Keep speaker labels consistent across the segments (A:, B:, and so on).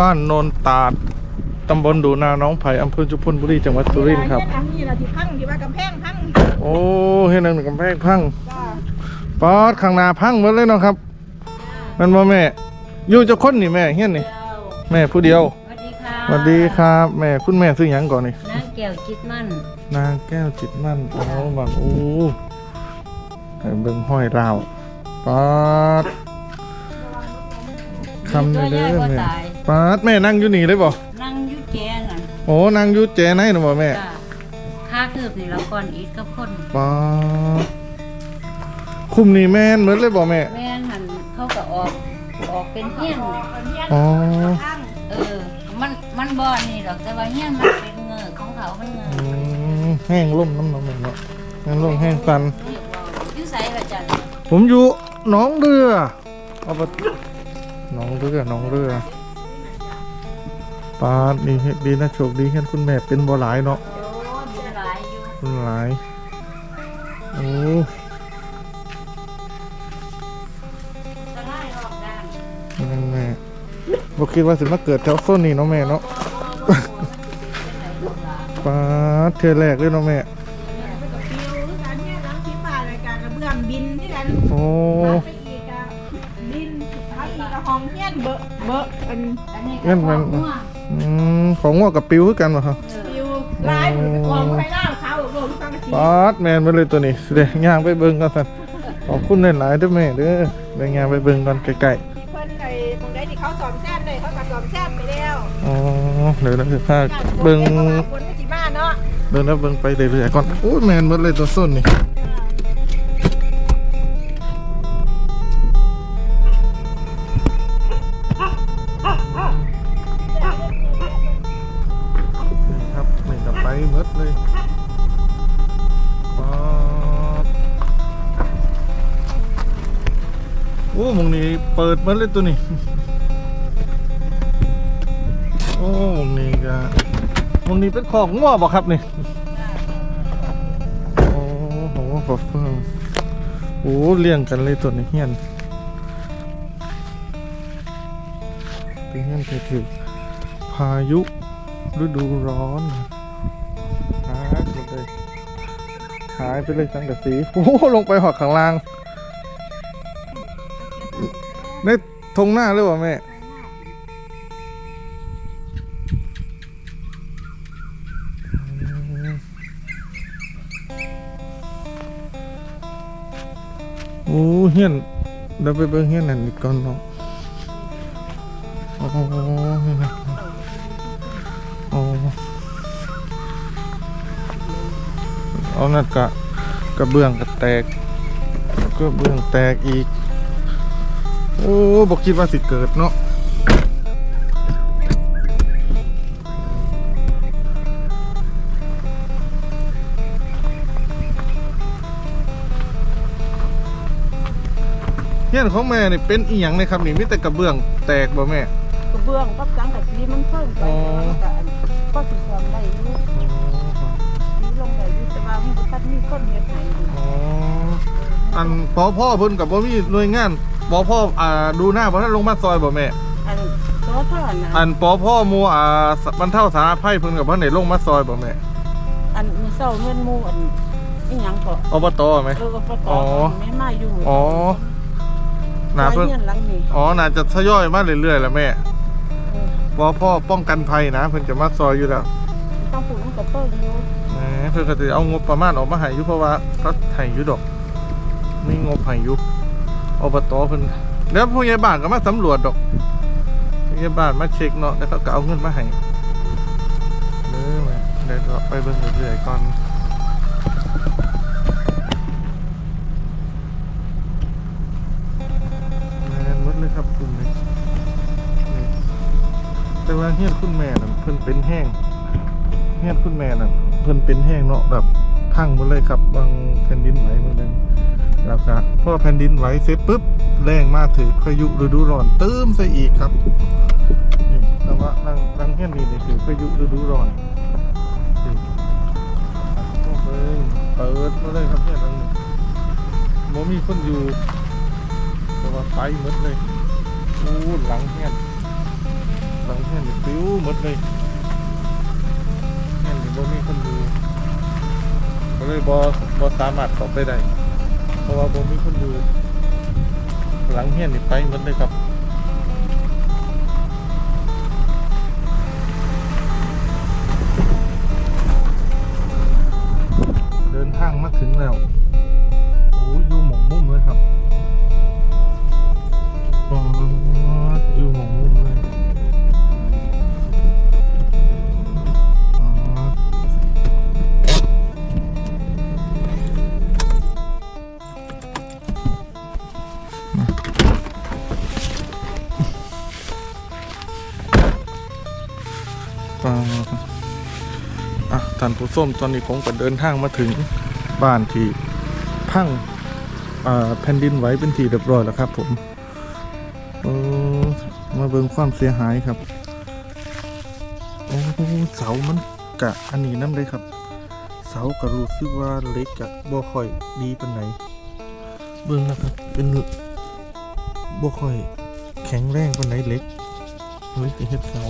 A: บ้านโนนตาดตำบลดูนาน้องไผ่อำเภอจุพนบุรีจังหวัดสุรินทร์ครับ
B: เฮ็ดอันนี้ล่ะที่พังที่ว่ากำแพงพัง
A: โอ้เฮ็ดหนังกำแพงพัง
B: จ้า
A: ป๊อดข้างหน้าพังหมดเลยเนาะครับแมันบ่แม่อยู่เจะคนนี่แม่เฮียนนี่ แม่ผู้เดียว
C: สวัสดีค่ะ
A: สวัสดีครับ แม่คุณแม่ซื้อหยังก่อนนี่
C: นางแก้วจิตมั่น
A: นางแก้วจิตมั่นอ๋อบังโอ้ให้เบิ่งห้อยราวป๊อดคำ
C: ตั
A: นี้
C: วให
A: เด้
C: ญ่
A: อ
C: ก็
A: แม่
C: ตาย
A: ป๊าดแม่นั่งอยู่นี่เลยบ่
C: นั่งอยุแจนั่น
A: โอ้นั่งอยู่เจไหนนะบ่แม่
C: จ้าค่าคืบนี่เราก่อนอีทกับคน
A: ป๊าดคุมนี่แม่นเหมือนเลยบ่แม่
C: แม่นหันเขาก็ออกออกเป็นเฮี้ยน
A: อ๋อ
B: พัง
C: เออ มันมันบ่อนี่หรอกแต่ว่าเฮี้ยนมันเป็นเงือกของเขามันเงือก
A: อืมแห้งล่มน้ำน้ำแม่เนาะแห้งล่มแห้งสัน
C: เรียกว่าอยู่ไสละจัน
A: ผมอยู่หนองเรือเอาไปหนองเรือหนองเรือ ปาดนี่เฮ็ดดีนะโชคดีเห็นคุณแม่เป็นบ่หลายเนาะ
C: โอ้บุญหลายอยู่
A: คุณหลายโอ้
C: สลายรอบด้าน
A: นั่นแม่บ่คิดว่าสิมาเกิดแถวโซนนี้เนาะแม่เนาะปาดเทื่อแรกเลยเนาะแม่
B: เพิ่นก็ปิวคือกันเนี่ยน้ำที่ฟ้ารายการกระเบื้องบินที่กัน
A: โอ้
B: ถัดไปอีกอะบินถัดอีกอะห้องเฮียนเบอะเบอะอัน
C: อันนี้ก็ของหัว
A: อืมของงอกกับปิวคือกันบ่ครับ
C: เออ
B: ปิวลายกองไฟหน้าเขาลงตั้งสี
A: ปาดแม่นมาเลยตัวนี้เดี๋ยวย่างไปเบิ่งกันซั่นขอบคุณหลายๆเด้อแม่เด้อเดี๋ยวย่างไปเบิ่งกันใกล้ๆ
B: ที่เพิ่นไอ้ตรงใดที่เขาสอมแซมเลยเขาก็สอมแซมไปแล้ว
A: อ๋อเดี๋ยวเราจะพาเบิ่ง
B: คนไม่จีบ้านเนาะ
A: เบิ่งแล้วเบิ่งไปเรื่อยๆก่อนโอ้ยแมนหมดเลยตัวส้นนี่นี่ เปิดมดเลยตัวนี้ โอ้หนี้ก็ตรงนี้เป็นของง้อบ่ครับนี่ โอ้โหขอบคุณโอ้เลี้ยงกันเลยตัวนี้เฮียนเป็นเฮียนถือพายุฤดูร้อนหายหมดเลยหายไปเลยสังกะสีโอ้ลงไปหอดข้างล่าง ในทงหน้าเลยวะแม่โอ้เฮียนเดี๋ยวไปเบิ่งเฮียนนั่นอีกก่อนเนาะโอ้เฮียนโอ้เอานั่นกะกระเบื้องกระแตกกระเบื้องแตกอีก โอ้บอกคิดว่าสิเกิดเนาะเฮียนของแม่นี่เป็นอีหยังเลยครับนี่มีแต่กระเบื้องแตกบ่แม่
B: กระเบื้องกับสังกะสีมันเพิ่มไป
A: อ๋อ
B: แล้วก็อันก็สิความได้อยู่สีลงได้อยู่แต่ว่ามันบ่ทันมีคนเฮ็ดให้อยู่
A: อ๋ออันปอพ่อเพิ่นกับบ่มีหน่วยงาน ปอพ่ออ่าดูหน้าบ่ทันลงมาซอยบ่แม่
B: อันโซเท่าน่ะ
A: อันปอพ่อหมู่อ่าบรรเทาสาธารณภัยเพิ่นกับเพิ่นได้ลงมาซอยบ่แม่
B: อันมีเศร้าเงินหมู่อันอีหยังก็
A: อบตไหม
B: เออก็ประก
A: อ๋
B: อ
A: อ
B: บไม่มาอยู่
A: อ๋อน่า
B: หลาย
A: เพิ่น
B: เงินหลังนี้
A: อ๋อน่าจะทยอยมาเรื่อยๆแหล้วแม่
B: เออ
A: ปอพ่อป้องกันภัยนะเพิ่นจะมาซอยอยู่แล้ว
B: ต้องปลูกมันก็เปิ้ลอยู่
A: แหมเพิ่นก็สิเอางบประมาณออกมาให้อยู่เพราะว่าเขาให้อยู่ดอกมีงบให้อยู่ อบตเพิ่นแล้วผู้ใหญ่บ้านก็มาสำรวจดอกผู้ใหญ่บ้านมาเช็คเนาะแล้วเขาก็เอาเงินมาให้เด้อแม่เดี๋ยวเราไปเบิ่งเรื่อยๆก่อนแม่นหมดเลยครับกลุ่มนี้แต่ว่าเฮียนคุณแม่น่ะเพิ่นเป็นแห้งเฮียนคุณแม่น่ะเพิ่นเป็นแห้งเนาะแบบพังหมดเลยครับบางแผ่นดินไหวหมดเลย แล้วก็พอแผ่นดินไหวเสร็จปุ๊บแรงมากถือพายุฤดูร้อนตื้มใส่อีกครับนี่แต่ว่ารังรังเฮียนนี่นี่คือพายุฤดูร้อนนี่โอ้เบิ่งเปิดมาเลยครับเนี่ยรังนี้บ่มีคนอยู่แต่ว่าไปหมดเลยโอ้อ้หลังเฮียนหลังเฮียนนี่ปิ้วหมดเลยเฮียนนี่บ่มีคนอยู่ก็เลยบ่บ่สามารถเข้าไปได้ เพราะว่าบ่มีคนอยู่ หลังเฮียนนี่ไปหมดเลยครับเดินทางมาถึงแล้วโอ้ยอยู่หมองมุมเลยครับอ๋ออยู่หมองมุมเลย อ่าอะท่านผู้ชมตอนนี้ผมก็เดินทางมาถึงบ้านที่พังแผ่นดินไหวเป็นทีเรียบร้อยแล้วครับ ผมมาเบิ่งความเสียหายครับโอ้เสามันกะอันนี้น้ำเลยครับ เสากะรู้สึกว่าเล็กกะบ่ค่อยดีเปานไหนเบิ่งนะครับ เป็นบ่ค่อยแข็งแรงเปานไหนเล็กเล็กที่เฮ็ดเสา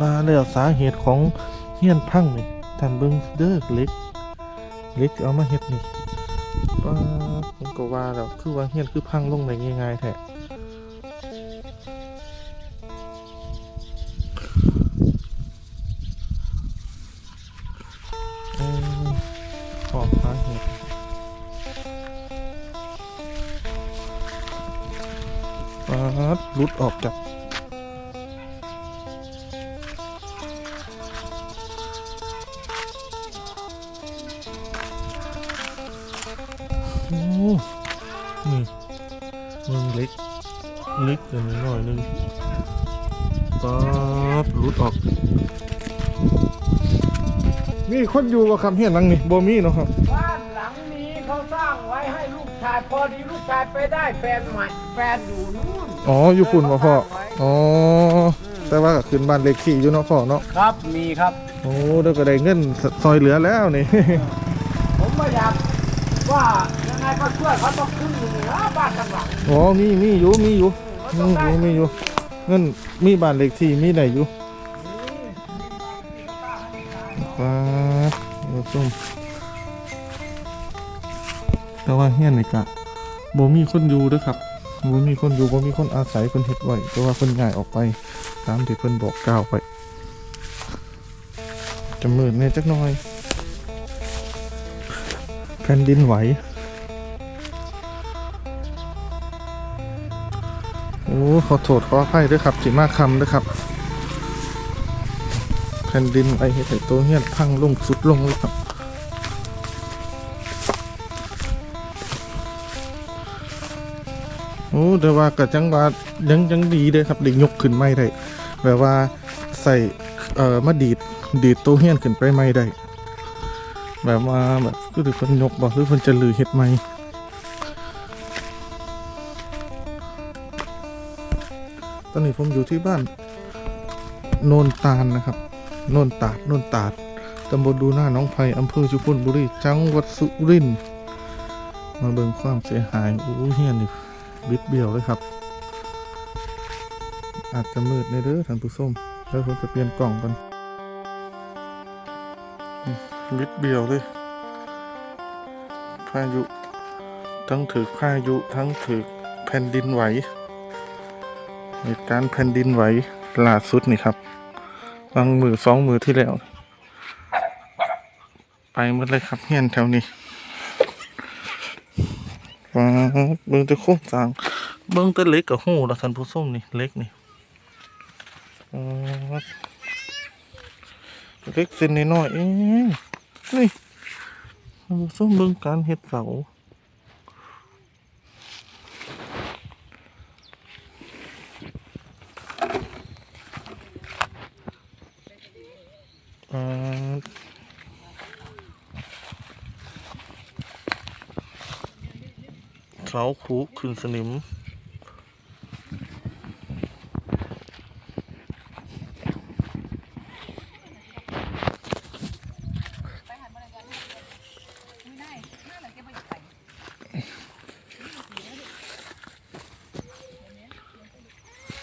A: มาแล้วสาเหตุของเฮียนพังนี่ท่านเบิ่งเด้อเล็กเล็กเอามาเฮ็ดนี่ป้าผมก็ว่าแล้วคือว่าเฮียนคือพังลงได้ง่ายๆแท้เออขอบฟ้าเห็ดป้าดหลุดออกจาก นี่มึงเล็กเล็กเกินไปหน่อยนึงป๊าบหลุดออกมีคนอยู่บ่ครับเฮียนหลังนี่บ่มีเนาะครับ
D: บ้านหลังนี้เขาสร้างไว้ให้ลูกชายพอดีลูกชายไปได้แฟนใหม่แฟนอยู่นู่น
A: อ๋ออยู่ปุ่นบ่พ่อ อ๋อ แต่ว่าก็ขึ้นบ้านเลขที่อยู่เนาะพ่อเนาะ
D: ครับมีครับ
A: โอ้เดี๋ยวก็ได้เงินซอยเหลือแล้วนี่
D: ก็ช่วยเขาต้องขึ้นหนึ่งนะบ้านข้างหลัง
A: อ๋อมีมีอยู่มีอยู่
D: เขา
A: มี
D: ต้อง
A: อ
D: ได้
A: ยู่มีอยู่เงินมีบ้านเลขที่มีได้อยู่ว้าเออส้มแต่ว่าเฮียนนี่กะบ่มีคนอยู่เด้อครับบ่มีคนอยู่บ่มีคนอาศัยเพิ่นเฮ็ดไว้แต่ว่าเพิ่นย้ายออกไปตามที่เพิ่นบอกกล่าวไปจะมืดแน่จักหน่อยแผ่นดินไหว อ้ขอโทษขออภัยด้วยครับจิมาคำด้วยครับ แผ่นดินไหวเห็ดให้ตัวเฮี้ยนพังลงสุดลงเลยครับโอ้แต่ว่าก็จังว่ายังยังดีเลยครับได้ยกขึ้นไม่ได้แบบว่าใส่เอ่อมาดีดดีดตัวเฮี้ยนขึ้นไปไม่ได้แบบว่าแบบคือเพิ่นยกบ่หรือเพิ่นจะลือเฮ็ดไหม ตอนนี้ผมอยู่ที่บ้านโนนตาลนะครับ โนนตาด โนนตาดตำบลดูหน้าน้องไผ่อำเภอชุมพลบุรี จังหวัดสุรินทร์ มาเบิ่งความเสียหาย โอ้เฮียนี่บิดเบี้ยวเลยครับ อาจจะมืดในเด้อท่านผู้ชมแล้วผมจะเปลี่ยนกล่องกันนี่บิดเบี้ยวเลย พายุ ทั้งถือพายุ ทั้งถือแผ่นดินไหว เหตุการณ์แผ่นดินไหวล่าสุดนี่ครับบางมือสองมือที่แล้ว ไปหมดเลยครับเฮียนแถวนี้ว้าเบิ่งต่โค้งสางเบิ่งต่เล็กกับหูล้วท่านผู้ชมนี่เล็กนี่ว้าวเล็กเส้นน้อยเองนี่ท่านผู้ชมเบิ่งการเฮ็ดเสา เสาคูขึ้นสนิม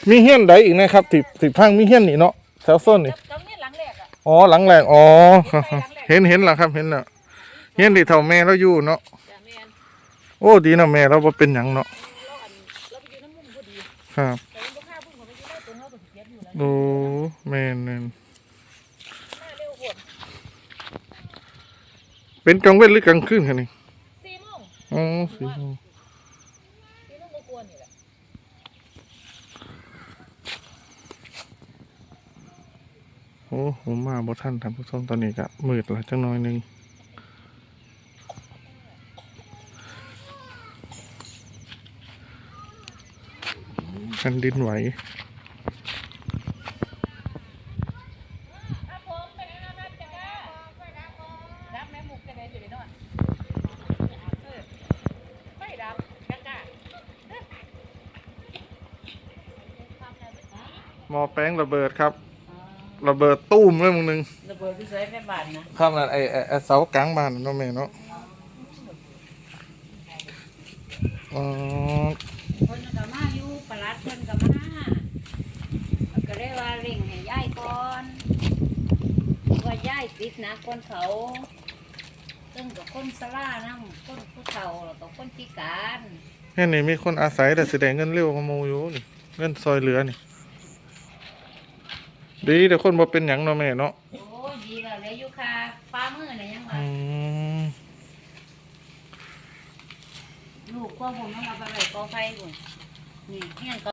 A: มีเฮี้ยนใดอีกนะครับที่ที่พังมีเฮี้ยนนี่เนาะแถวโซนนี่
B: กับเนี่ยหลังแรกอะ
A: อ๋อหลังแรกอ๋อครับครับเห็นเห็นแล้วครับเห็นแล้วเฮียนที่เท่าแม่เราอยู่เนาะ
B: จ้ะแม่น
A: โอ้ดีเนาะแม่เราบ่เป็นหยังเนาะ
B: เราอันเราไปอยู่น้ำมุมพอดี
A: ครับ
B: แต่ยังบ่กล้าพุ่งเขาไปอยู่ได้ตรงเราก็สิเก็บอยู่แล้ว
A: โอ้แม่นแม่น
B: หน้าเร็วโหด
A: เป็นกลางเว้นหรือกลางคืนคะนี่
B: สี่โมง
A: อ๋อสี่โมง
B: สี่โมงบ่กวนนี่แหละ
A: โอ้ผมมาบอท่านทำทุกท่านตอนนี้ก็มืดละจังน้อยนึงกันดินไหวมอแป้งระเบิดครับ ระเบิดตุ้มเลยมึงหนึง
B: ระเบิดที่ใช้แม่บ้านนะครับ
A: นั่นไอ้ไอ้ไอ้เสากลางบ้านนั่นเนาะแม่เนาะอ๋อ
C: คนก็มาอยู่ประหลัดเพิ่นก็มาก็เลยว่าเร่งให้ย้ายก่อนว่าย้ายติดหนะคนเขาซึ่งกับคนสลานํคนผู้เฒ่าแล้วก็คนพิการ
A: แค่นี้มีคนอาศัยแต่แสดงเงินเร็วกว่าหมูอยู่นี่เงินซอยเหลือนี่ ดีแต่คนบ่เป็นหยังเนาะแม่เนาะ
C: โอ้ยดีแล้วเลยอยู่ค่ะฟ้ามือเนี่ยยังว่า
A: อืม
C: ลูกก็ผมต้องเอาไปไว้กอไฟก่อนนี่เฮียนก็